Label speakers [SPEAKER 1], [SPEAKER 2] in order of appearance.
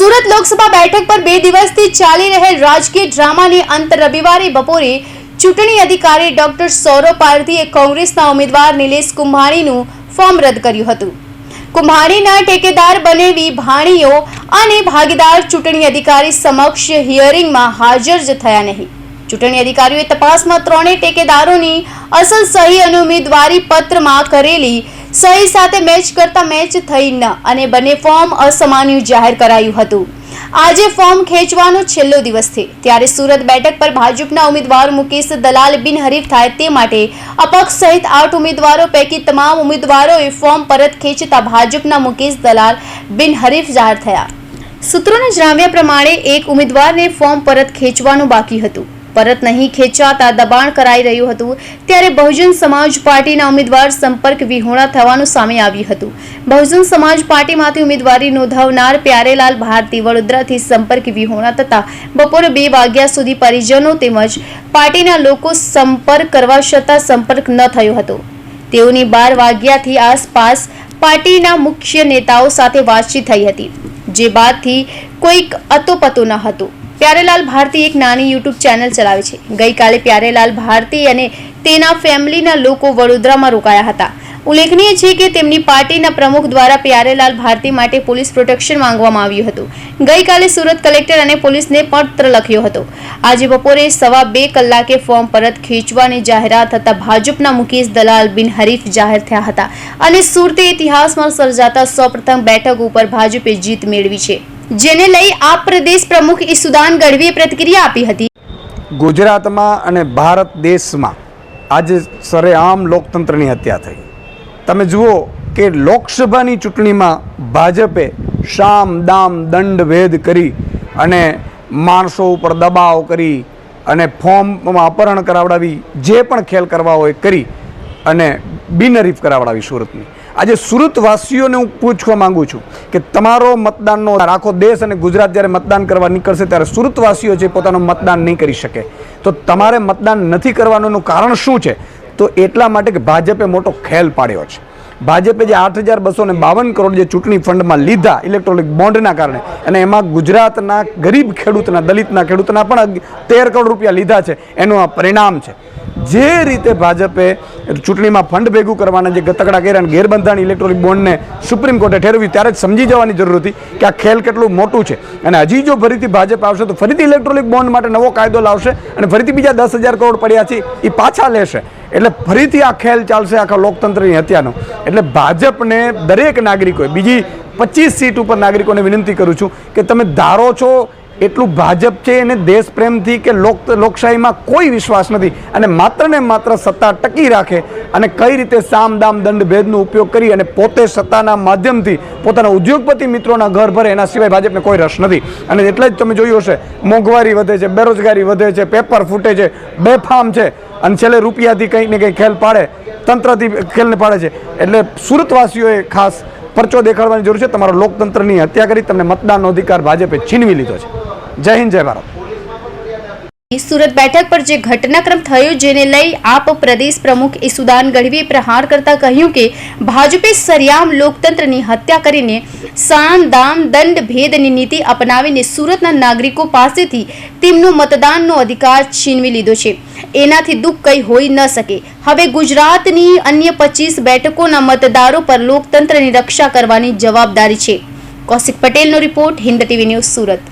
[SPEAKER 1] સુરત લોકસભા બેઠક પર બે દિવસથી ચાલી રહેલ રાજકીય ડ્રામાની અંત રવિવારે બપોરે ચૂંટણી અધિકારી ડોક્ટર સૌરભ પારધીએ કોંગ્રેસના ઉમેદવાર નિલેશ કુંભાણીનું ફોર્મ રદ કર્યું હતું. કુંભાણીના ટેકેદાર બનેવી ભાણીઓ અને ભાગીદાર ચૂંટણી અધિકારી સમક્ષ હિયરિંગમાં હાજર જ થયા નહીં. ચૂંટણી અધિકારીઓએ તપાસમાં ત્રણેય ટેકેદારોની અસલ સહી અને ઉમેદવારી પત્રમાં કરેલી સહી સાથે મેચ કરતા મેચ થઈ ન અને બંને ફોર્મ અસમાન્ય જાહેર કરાયું હતું. આજે ફોર્મ ખેંચવાનો છેલ્લો દિવસ છે ત્યારે સુરત બેઠક પર ભાજપના ઉમેદવાર મુકેશ દલાલ બિનહરીફ થાય તે માટે અપક્ષ સહિત આઠ ઉમેદવારો પૈકી તમામ ઉમેદવારોએ ફોર્મ પરત ખેંચતા ભાજપના મુકેશ દલાલ બિનહરીફ જાહેર થયા. સૂત્રોના જણાવ્યા પ્રમાણે એક ઉમેદવારને ફોર્મ પરત ખેંચવાનું બાકી હતું. પરત નહીં ખેંચાતા દબાણ કરાઈ રહ્યું હતું. ત્યારે બહુજન સમાજ પાર્ટીના ઉમેદવાર સંપર્ક વિહોણા થવાનું સામે આવ્યું હતું. બહુજન સમાજ પાર્ટીમાંથી ઉમેદવારી નોંધાવનાર પ્યારેલાલ ભારતી વડોદરાથી સંપર્ક વિહોણા થતાં બપોરે બે વાગ્યા સુધી પરિજનો તેમજ પાર્ટીના લોકો સંપર્ક કરવા છતાં સંપર્ક ન થયો હતો. તેઓની બાર વાગ્યાથી આસપાસ પાર્ટીના મુખ્ય નેતાઓ સાથે વાતચીત થઈ હતી, જે બાદથી કોઈક અતોપતો ન હતું. પ્યારેલાલ ભારતી એક નાની યુટ્યુબ ચેનલ ચલાવે છે. ગઈકાલે પ્યારેલાલ ભારતી અને તેના ફેમિલીના લોકો વડોદરામાં રોકાયા હતા. ઉલ્લેખનીય છે કે તેમની પાર્ટીના પ્રમુખ દ્વારા પ્યારેલાલ ભારતી માટે પોલીસ પ્રોટેક્શન માંગવામાં આવ્યું હતું. ગઈકાલે સુરત કલેક્ટર અને પોલીસને પત્ર લખ્યો હતો. આજે બપોરે સવા બે કલાકે ફોર્મ પરત ખેંચવાની જાહેરાત થતાં ભાજપના મુકેશ દલાલ બિનહરીફ જાહેર થયા હતા અને સુરતે ઇતિહાસમાં સર્જાતા સૌપ્રથમ બેઠક ઉપર ભાજપે જીત મેળવી છે. જેને લઈ આપ પ્રદેશ પ્રમુખ ઈસુદાન ગઢવીએ પ્રતિક્રિયા આપી હતી.
[SPEAKER 2] ગુજરાતમાં અને ભારત દેશમાં આજે સરેઆમ લોકતંત્રની હત્યા થઈ. તમે જુઓ કે લોકસભાની ચૂંટણીમાં ભાજપે શામ, દામ, દંડ ભેદ કરી અને માણસો ઉપર દબાવ કરી અને ફોર્મમાં અપહરણ કરાવડાવી, જે પણ ખેલ કરવા હોય કરી અને બિનહરીફ કરાવડાવી સુરતની. આજે સુરતવાસીઓને હું પૂછવા માંગુ છું કે તમારો મતદાનનો આખો દેશ અને ગુજરાત જ્યારે મતદાન કરવા નીકળશે ત્યારે સુરતવાસીઓ જે પોતાનું મતદાન નહીં કરી શકે. તો તમારે મતદાન નથી કરવાનું કારણ શું છે? તો એટલા માટે કે ભાજપે મોટો ખેલ પાડ્યો છે. ભાજપે જે આઠ હજાર બસો ને બાવન કરોડ જે ચૂંટણી ફંડમાં લીધા ઇલેક્ટ્રોનિક બોન્ડના કારણે અને એમાં ગુજરાતના ગરીબ ખેડૂતના, દલિતના ખેડૂતના પણ તેર કરોડ રૂપિયા લીધા છે, એનું આ પરિણામ છે. જે રીતે ભાજપે ચૂંટણીમાં ફંડ ભેગું કરવાના જે ગતકડા કર્યા અને ગેરબંધાણી ઇલેક્ટ્રોનિક બોન્ડને સુપ્રીમ કોર્ટે ઠેરવી, ત્યારે જ સમજી જવાની જરૂર હતી કે આ ખેલ કેટલું મોટું છે. અને હજી જો ફરીથી ભાજપ આવશે તો ફરીથી ઇલેક્ટ્રોનિક બોન્ડ માટે નવો કાયદો લાવશે અને ફરીથી બીજા દસ હજાર કરોડ પડ્યા છે એ પાછા લેશે. એટલે ફરીથી આ ખેલ ચાલશે, આખા લોકતંત્રની હત્યાનો. એટલે ભાજપને દરેક નાગરિકોએ, બીજી પચીસ સીટ ઉપર નાગરિકોને વિનંતી કરું છું કે તમે ધારો છો એટલું ભાજપ છે એને દેશ પ્રેમથી કે લોક લોકશાહીમાં કોઈ વિશ્વાસ નથી. અને માત્ર ને માત્ર સત્તા ટકી રાખે અને કઈ રીતે સામ, દામ, દંડ, ભેદનો ઉપયોગ કરી અને પોતે સત્તાના માધ્યમથી પોતાના ઉદ્યોગપતિ મિત્રોના ઘર ભરે, એના સિવાય ભાજપને કોઈ રસ નથી. અને એટલે જ તમે જોયું હશે, મોંઘવારી વધે છે, બેરોજગારી વધે છે, પેપર ફૂટે છે, બેફામ છે. અને છેલ્લે રૂપિયાથી કંઈક ને કંઈક ખેલ પાડે, તંત્રથી ખેલને પાડે છે. એટલે સુરતવાસીઓએ ખાસ પરચો દેખાડવાની જરૂર છે. તમારા લોકતંત્રની હત્યા કરી, તમને મતદાનનો અધિકાર ભાજપે છીનવી લીધો છે. જય હિન્દ, જય ભારત.
[SPEAKER 1] સુરત બેઠક પર જે ઘટનાક્રમ થયો, જેને લઈ આપ પ્રદેશ પ્રમુખ ઈસુદાન ગઢવીએ પ્રહાર કરતા કહ્યું કે, ભાજપે સરિયામ લોકતંત્રની હત્યા કરીને સાણ દામ દંડ, ભેદની નીતિ અપનાવીને સુરતના નાગરિકો પાસેથી તેમનો મતદાનનો અધિકાર છીનવી લીધો છે. એનાથી દુઃખ કંઈ હોઈ ન શકે. હવે ગુજરાતની અન્ય પચીસ બેઠકોના મતદારો પર લોકતંત્રની રક્ષા કરવાની જવાબદારી છે. કૌશિક પટેલનો report, Hind TV news Surat.